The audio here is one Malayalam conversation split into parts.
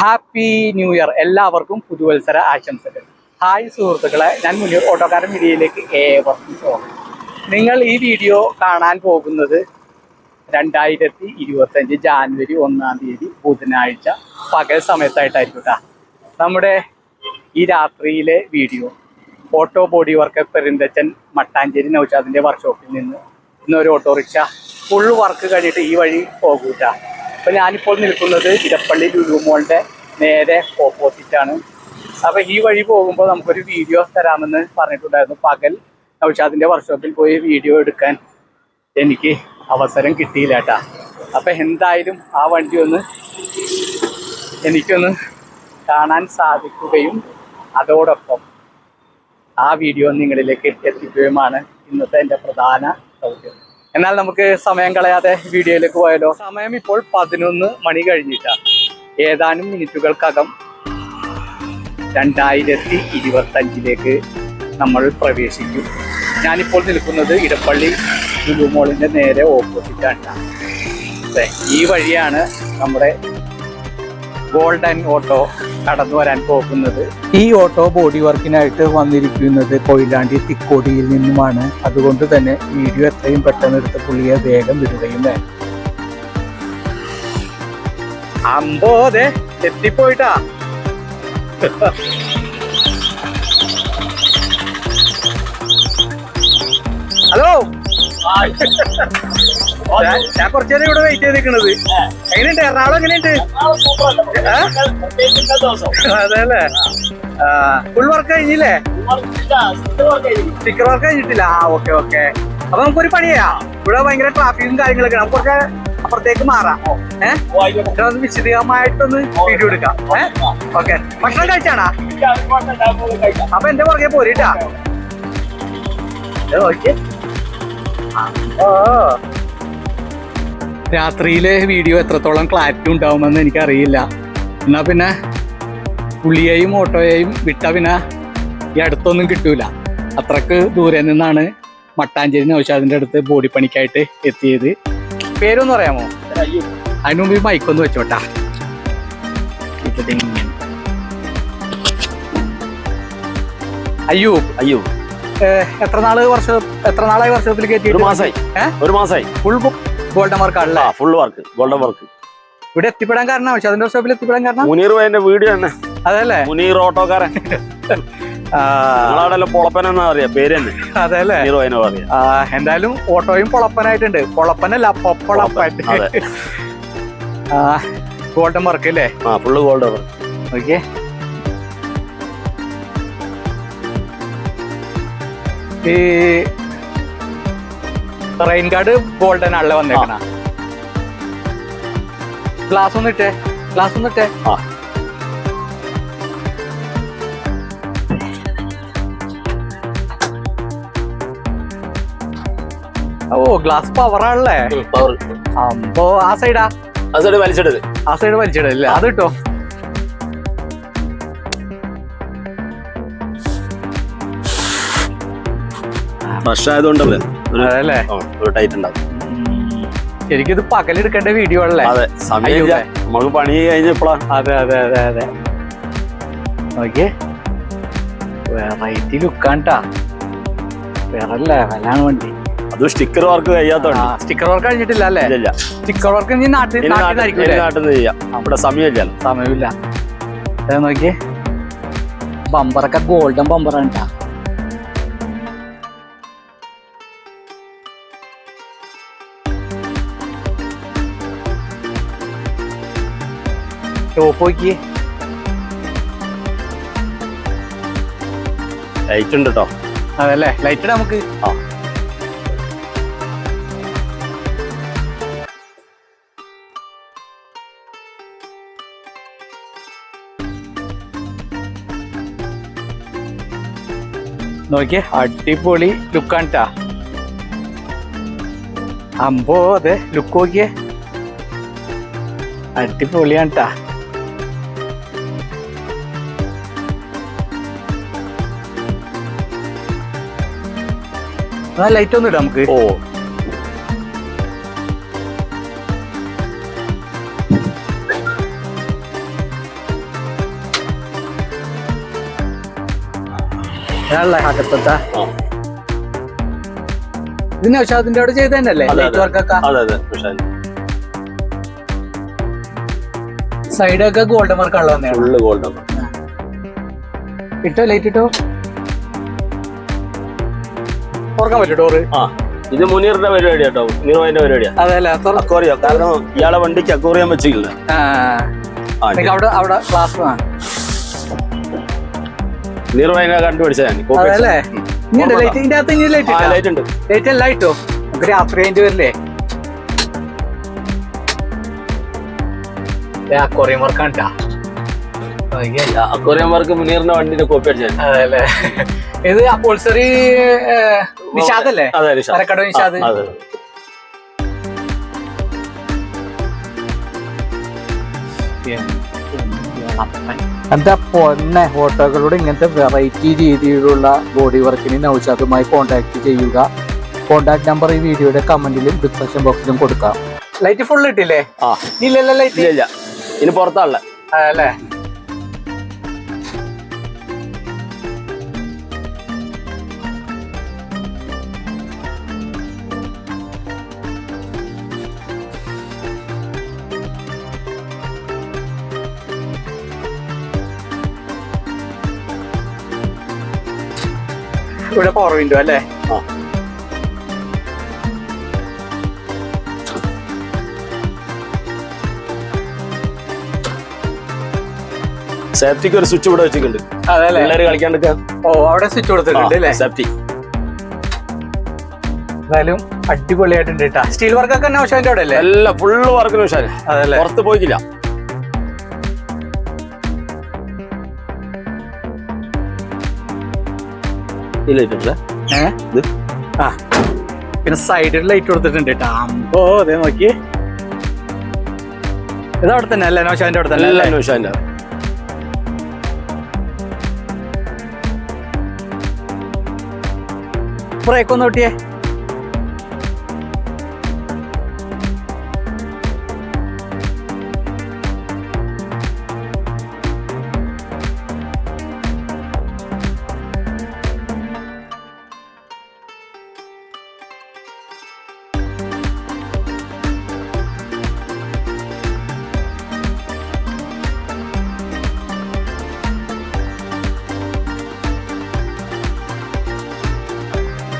ഹാപ്പി ന്യൂ ഇയർ എല്ലാവർക്കും പുതുവത്സര ആശംസകൾ. ഹായ് സുഹൃത്തുക്കളെ ഞാൻ മുന്നൂർ ഓട്ടോക്കാരൻ മീഡിയയിലേക്ക് ഏവർക്കും സ്വാഗതം. നിങ്ങൾ ഈ വീഡിയോ കാണാൻ പോകുന്നത് രണ്ടായിരത്തി ഇരുപത്തഞ്ച് ജാനുവരി ഒന്നാം തീയതി ബുധനാഴ്ച പകൽ സമയത്തായിട്ടായിരിക്കും നമ്മുടെ ഈ രാത്രിയിലെ video auto body work Perunthachan Mattancherry നൗഷാദിന്റെ വർക്ക്ഷോപ്പിൽ നിന്ന് ഇന്നൊരു ഓട്ടോറിക്ഷ ഫുൾ വർക്ക് കഴിഞ്ഞിട്ട് ഈ വഴി പോകൂട്ട. അപ്പൊ ഞാനിപ്പോൾ നിൽക്കുന്നത് ചിരപ്പള്ളി ലുലു മോളിന്റെ നേരെ ഓപ്പോസിറ്റാണ് ആണ്. അപ്പൊ ഈ വഴി പോകുമ്പോൾ നമുക്കൊരു വീഡിയോ തരാമെന്ന് പറഞ്ഞിട്ടുണ്ടായിരുന്നു. പകൽ നൗഷാദിന്റെ വർക്ക്ഷോപ്പിൽ പോയി വീഡിയോ എടുക്കാൻ എനിക്ക് അവസരം കിട്ടിയില്ല കേട്ടാ. അപ്പം എന്തായാലും ആ വണ്ടി ഒന്ന് എനിക്കൊന്ന് കാണാൻ സാധിക്കുകയും അതോടൊപ്പം ആ വീഡിയോ നിങ്ങളിലേക്ക് എത്തിക്കുകയുമാണ് ഇന്നത്തെ എന്റെ പ്രധാന ദൗത്യം. എന്നാൽ നമുക്ക് സമയം കളയാതെ വീഡിയോയിലേക്ക് പോയാലോ? സമയം ഇപ്പോൾ പതിനൊന്ന് മണി കഴിഞ്ഞിട്ടാണ് ഏതാനും മിനിറ്റുകൾക്കകം രണ്ടായിരത്തി ഇരുപത്തഞ്ചിലേക്ക് നമ്മൾ പ്രവേശിക്കും. ഞാനിപ്പോൾ നിൽക്കുന്നത് ഇടപ്പള്ളി ലുലു മോളിന്റെ നേരെ ഓപ്പോസിറ്റാണ് ഈ വഴിയാണ് നമ്മുടെ ഗോൾഡൻ ഓട്ടോ കടന്നു വരാൻ പോകുന്നത്. ഈ ഓട്ടോ ബോഡി വർക്കിനായിട്ട് വന്നിരിക്കുന്നത് കൊയിലാണ്ടി തിക്കോടിയിൽ നിന്നുമാണ്. അതുകൊണ്ട് തന്നെ വീഡിയോ എത്രയും പെട്ടെന്ന് എടുത്ത് പുള്ളിയെ വേഗം വിടുകയും വേണം. എത്തിപ്പോയിട്ടാ ഹലോ. ഞാൻ കുറച്ചു നേരം ഇവിടെ വെയിറ്റ് ചെയ്ത് നിൽക്കണത് എങ്ങനെയുണ്ട്? എറണാകുളം എങ്ങനെയുണ്ട്? അതെല്ലേ? ഫുൾ വർക്ക് കഴിഞ്ഞില്ലേ? സ്റ്റിക്കർ വർക്ക് കഴിഞ്ഞിട്ടില്ല. ആ ഓക്കെ ഓക്കെ അപ്പൊ നമുക്കൊരു പണിയാ. ഇവിടെ ഭയങ്കര ട്രാഫിക്കും കാര്യങ്ങളൊക്കെ നമുക്ക് കുറച്ച് അപ്പുറത്തേക്ക് മാറാം. ഏഹ് ഒന്ന് വിശദമായിട്ടൊന്ന് വീഡിയോ എടുക്കാം. ഏഹ് ഓക്കെ ഭക്ഷണം കഴിച്ചാണാ? അപ്പൊ എന്റെ പുറകെ പോരിട്ടാ ഓക്കെ രാത്രിയിലെ വീഡിയോ എത്രത്തോളം ക്ലാരിറ്റി ഉണ്ടാവുമെന്ന് എനിക്കറിയില്ല. എന്നാ പിന്നെ പുള്ളിയെയും ഓട്ടോയെയും വിട്ട പിന്നെ ഈ അടുത്തൊന്നും കിട്ടൂല. അത്രയ്ക്ക് ദൂരെ നിന്നാണ് മട്ടാഞ്ചേരി നൗഷാദിന്റെ അടുത്ത് ബോഡി പണിക്കായിട്ട് എത്തിയത്. പേരൊന്നും അറിയാമോ അതിനു മുമ്പ് ഈ മൈക്കൊന്ന് വെച്ചോട്ടാ. അയ്യോ അയ്യോ. എത്ര നാൾ വർഷം എത്ര നാളായി വർഷത്തിൽ കയറ്റി ഒരു മാസമായി ഒരു മാസമായി ഫുൾ ഗോൾഡൻ വർക്ക് ആണല്ലേ? ഫുൾ വർക്ക് ഗോൾഡൻ വർക്ക് ഇവിടെ എത്തിപ്പെടാൻ കാരണം അതിന്റെ ഷോപ്പിൽ എത്തിപ്പെടാൻ കാരണം മുനീർ എന്റെ വീഡിയോ തന്നെ. അതല്ലേ? മുനീർ ഓട്ടോക്കാരൻ. നിങ്ങളവിടെ പൊളപ്പൻ എന്നാ പറയാ? പേര് തന്നെ. അതല്ലേ? എന്തായാലും ഓട്ടോയും പൊളപ്പനായിട്ടുണ്ട്. പൊളപ്പനല്ല പൊപ്പളപ്പായിട്ട്. അതെ. ഗോൾഡൻ വർക്ക് അല്ലേ? ആ ഫുള്ള് ഗോൾഡൻ വർക്ക് ഓക്കെ. ഈ റെയിൻ ഗാർഡ് ഗോൾഡൻ ആണല്ലേ വന്നേക്കണ. ഗ്ലാസ് ഒന്ന് ഇട്ടേ ഗ്ലാസ് ഒന്ന് ഇട്ടേ. ആ. ഓ ഗ്ലാസ് പവർ ആണല്ലേ? അപ്പോ ആ സൈഡാ ആ? സൈഡ് വലിച്ചിടത് ആ സൈഡ് വലിച്ചിടല്ലേ അത് കിട്ടോ ഫ്രഷ് ആയതുകൊണ്ട് എനിക്കിത് അതല്ലേ ഒരു ടൈറ്റ് ഉണ്ടാവും. ശരിക്കും ഇത് പകലെടുക്കേണ്ട വീഡിയോ ആണല്ലേ അതെ സമയമില്ല. നമുക്ക് പണി കഴിഞ്ഞപ്പോഴാ അതെ അതെ അതെ അതെ. നോക്കിയേ. വെറൈറ്റി ലുക്കാണ്ടാ വേറെ ലെവലാണ് വണ്ടി. അത് സ്റ്റിക്കർ വർക്ക് കഴിയാത്തോണ്ട്. സ്റ്റിക്കർ വർക്ക് കഴിഞ്ഞിട്ടില്ല അല്ലേ? സ്റ്റിക്കർ വർക്ക് ഇനി നാട്ടിൽ നാട്ടിൽ ചെയ്യാം. ഇവിടെ സമയമില്ല. സമയമില്ല. നോക്കിയേ. ബമ്പറൊക്കെ ഗോൾഡൻ ബമ്പറാണ് ട്ടാ. ടോപ്പ് നോക്കിയേ ലൈറ്റ് ഉണ്ട് കേട്ടോ അതല്ലേ? ലൈറ്റ് ഇടാം നമുക്ക്. ആ. നോക്കിയേ അടിപൊളി ലുക്കാണ് ട്ടാ. അമ്പോ അതെ ലുക്ക് നോക്കിയേ. അടിപൊളിയാണ് ട്ടാ. ആ ലൈറ്റ് ഒന്നും ഇടാം നമുക്ക്. ഓ. ഇതിന് അവിടെ ചെയ്ത് തന്നെയല്ലേ? സൈഡൊക്കെ ഗോൾഡൻ വർക്കാണല്ലോ ഫുള്ള് ഇട്ടോ ലൈറ്റ് ഇട്ടോ? തുറക്കാൻ പറ്റും ഡോറ് ആ. ഇത് മുനീറിന്റെ പരിപാടി കേട്ടോ മുനീർ ഭായിന്റെ പരിപാടിയാ. അതെ അല്ലേ? തുറ- അക്വറിയോ? കാരണം ഇയാളെ വണ്ടിക്ക് അക്വറിയാൻ വെച്ചില്ല അവിടെ അവിടെ ക്ലാസ് വേണം മുനീർ ഭായിനെ കണ്ടുപിടിച്ച ഞാൻ. copy അടിച്ചതാ. അതല്ലേ ഉം. ലൈറ്റ് ഇതിന്റെ അകത്ത് ഇനി ലൈറ്റ് ലൈറ്റ് ഉണ്ട്. ലൈറ്റ് എല്ലാം ഇട്ടോ നമുക്ക് രാത്രി അതിന്റെ വരില്ലേ? അക്വറിയം വർക്കാണ് ട്ടാ. അക്വറിയം വർക്ക് മുനീറിന്റെ വണ്ടിന്റെ കോപ്പി അടിച്ചു ഇത് അപ്പോൾസറി നിഷാദല്ലേ? അതെ നിഷാദ്. മരക്കടവ് നിഷാദ്. ആ, അതെ. എന്റെ പൊന്നെ ഫോട്ടോകളോട് ഇങ്ങനത്തെ വെറൈറ്റി രീതിയിലുള്ള ബോഡി വർക്കിന് നൗഷാദുമായി കോൺടാക്ട് ചെയ്യുക. കോൺടാക്ട് നമ്പർ ഈ വീഡിയോയുടെ കമന്റിലും ഡിസ്ക്രിപ്ഷൻ ബോക്സിലും കൊടുക്കാം. ലൈറ്റ് ഫുൾ ഇട്ടില്ലേ? ഇല്ലല്ലോ ഇല്ല ലൈറ്റ് ഇല്ല ഇനി പുറത്താണല്ലേ? അല്ലേ ഇവിടെ പവർ വിൻഡോ അല്ലേ? സേഫ്റ്റിക്ക് ഒരു സ്വിച്ച് ഇവിടെ വെച്ചിട്ടുണ്ട്. പിള്ളേര് കളിക്കാണ്ടൊക്കെ. ഓ അവിടെ സ്വിച്ച് കൊടുത്തിട്ടുണ്ട് അല്ലേ? സേഫ്റ്റി എന്തായാലും അടിപൊളിയായിട്ടുണ്ട് സ്റ്റീൽ വർക്കൊക്കെ നൗഷാദിന്റെ അവിടെ അല്ലേ അല്ല ഫുള്ള് വർക്കിന് അതല്ലേ? പുറത്ത് പോയിക്കില്ല ഇത്? ആ. പിന്നെ സൈഡിൽ ലൈറ്റ് കൊടുത്തിട്ടുണ്ട് കേട്ടോ അമ്പോ അതെ നോക്കി. ഇത് അവിടെ തന്നെ അല്ലേ? നൗഷാദിന്റെ അവിടെ തന്നെ അല്ലേ ഉഷാന്റെ ബ്രേക്ക് ഒന്ന്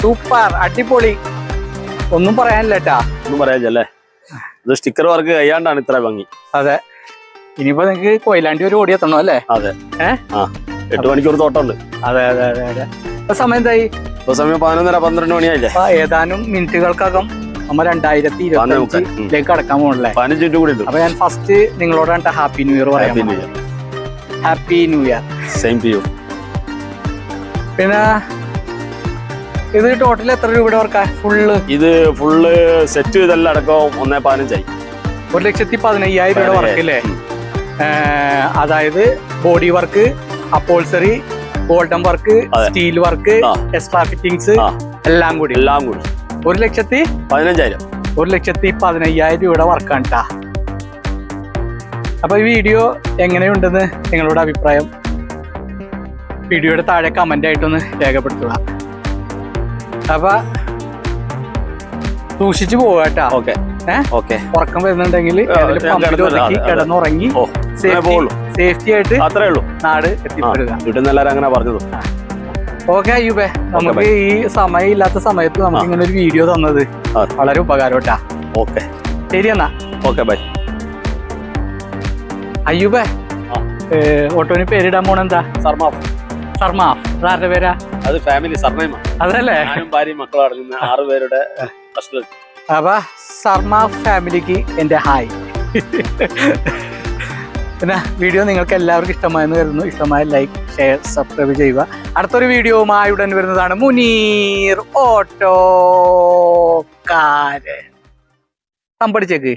സൂപ്പർ അടിപൊളി. ഒന്നും പറയാനില്ല കേട്ടാ ഒന്നും പറയാല്ലേ ഇത് സ്റ്റിക്കർ വർക്ക് കഴിയാണ്ടാണ് ഇത്ര ഭംഗി. അതെ. ഇനിയിപ്പോ നിങ്ങക്ക് കൊയിലാണ്ടി ഒരു ഓടി എത്തണോ അല്ലേ? അതെ. എട്ട് മണിക്കൂർ തോട്ടമുണ്ട്. അതെ അതെ അതെ അതെ. ഇപ്പൊ സമയം എന്തായി? ഇപ്പൊ സമയം പതിനൊന്നര പന്ത്രണ്ട് മണിയായില്ലേ? ഏതാനും മിനിറ്റുകൾക്കകം നമ്മ രണ്ടായിരത്തി ഇരുപത്തിലേക്ക് അടക്കാൻ. പോകണല്ലേ പതിനഞ്ച് മിനിറ്റ് കൂടി അപ്പൊ ഞാൻ ഫസ്റ്റ് നിങ്ങളോടാണ് ഹാപ്പി ന്യൂ ഇയർ പറയാം happy new year happy new year same to you പിന്നെ ഇത് ടോട്ടൽ എത്ര രൂപയുടെ വർക്കാ ഫുള്ള് ഇത് ഫുള്ള് സെറ്റ് ഇതെല്ലാം അടക്കം ഒന്നേ പതിനഞ്ചായി. ഒരു ലക്ഷത്തി പതിനയ്യായിരം രൂപയുടെ വർക്ക് അല്ലേ അതായത് body work upholstery golden work steel work. Extra fittings എല്ലാം കൂടി. എല്ലാം കൂടി. ഒരു ലക്ഷത്തി പതിനഞ്ചായിരം. ഒരു ലക്ഷത്തി പതിനയ്യായിരം രൂപയുടെ വർക്കാണ് കേട്ടാ അപ്പൊ ഈ വീഡിയോ എങ്ങനെയുണ്ടെന്ന് നിങ്ങളുടെ അഭിപ്രായം? വീഡിയോയുടെ താഴെ കമന്റ് ആയിട്ടൊന്ന് രേഖപ്പെടുത്തുക. അപ്പൊ സൂക്ഷിച്ചു പോവാട്ടോ ഓക്കെ. ഓക്കെ. ഉറക്കം വരുന്നുണ്ടെങ്കിൽ കിടന്നുറങ്ങാം. സേഫ്റ്റി ആയിട്ട് അത്രേ ഉള്ളൂ. നാട് എത്തിപ്പെടുക. അങ്ങനെ പറഞ്ഞത്. ഓക്കെ അയ്യൂബേ. നമുക്ക് ഈ സമയം ഇല്ലാത്ത സമയത്ത് നമുക്ക് ഇങ്ങനെ ഒരു വീഡിയോ തന്നത് വളരെ ഉപകാരം കേട്ടാ. ഓക്കെ. ശരി എന്നാ. Okay bye. അയ്യൂബേ. ഓട്ടോന് പേരിടാൻ പോണെന്താ? സർമാഫ്. സർമാഫ്. ആരുടെ പേരാ? അത് ഫാമിലി അതല്ലേ? ഞാനും ഭാര്യയും മക്കളും അടങ്ങുന്ന ആറ് പേരുടെ അപ്പൊ സർമ ഫാമിലിക്ക് എന്റെ ഹായ്. പിന്നെ വീഡിയോ നിങ്ങൾക്ക് എല്ലാവർക്കും ഇഷ്ടമായെന്ന് കരുതുന്നു. ഇഷ്ടമായ ലൈക്ക് ഷെയർ സബ്സ്ക്രൈബ് ചെയ്യുക. അടുത്തൊരു വീഡിയോവുമായി ഉടൻ വരുന്നതാണ് മുനീർ ഓട്ടോക്കാരൻ. തമ്പടിച്ചേക്ക്